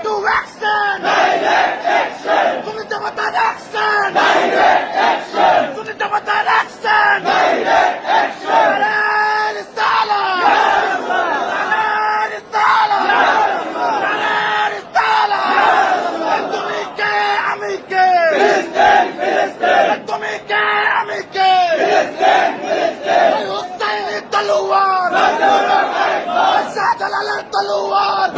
Direct action! Direct action! Sunni Jamatan action! Direct action! Sunni Jamatan action! Direct action! তুমি কে আমি কে হুসাইনি তলোয়ার শাহজালালের তলোয়ার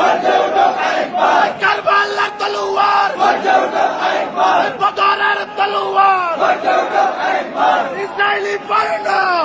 Nine Fire now!